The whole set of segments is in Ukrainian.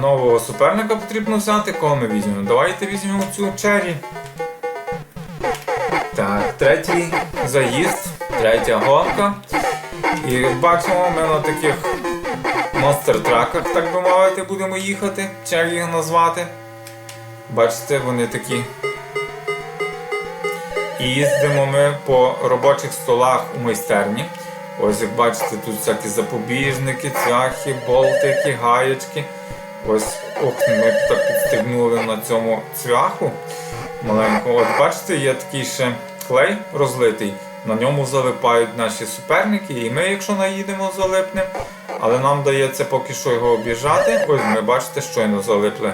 нового суперника потрібно взяти. Кого ми візьмемо? Давайте візьмемо цю Чері. Так, третій заїзд, третя гонка. І бачимо, ми на таких монстр-траках, так би мовити, будемо їхати, чи їх назвати. Бачите, вони такі. І їздимо ми по робочих столах у майстерні. Ось як бачите, тут всякі запобіжники, цвяхи, болтики, гаєчки. Ось ох, ми так підстрибнули на цьому цвяху маленькому. От бачите, є такий ще клей розлитий, на ньому залипають наші суперники, і ми, якщо наїдемо, залипнемо. Але нам вдається поки що його об'їжджати. Ось ми бачите, щойно залипли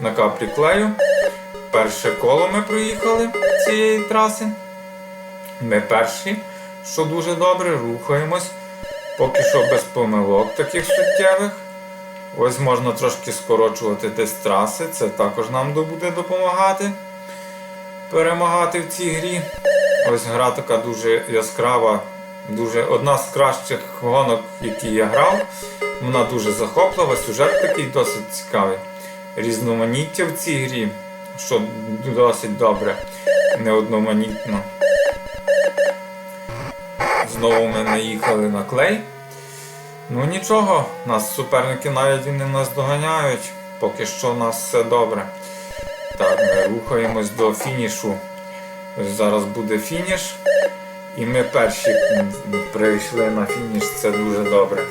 на каплі клею. Перше коло ми проїхали цієї траси. Ми перші, що дуже добре, рухаємось. Поки що без помилок таких суттєвих. Ось можна трошки скорочувати десь траси, це також нам буде допомагати перемагати в цій грі. Ось гра така дуже яскрава, дуже одна з кращих гонок, які я грав. Вона дуже захоплива, сюжет такий досить цікавий. Різноманіття в цій грі, що досить добре, неодноманітно. Знову ми наїхали на клей. Ну нічого, нас суперники навіть і не наздоганяють. Поки що у нас все добре. Так, ми рухаємось до фінішу. Ось Зараз буде фініш. І ми перші прийшли на фініш, це дуже добре.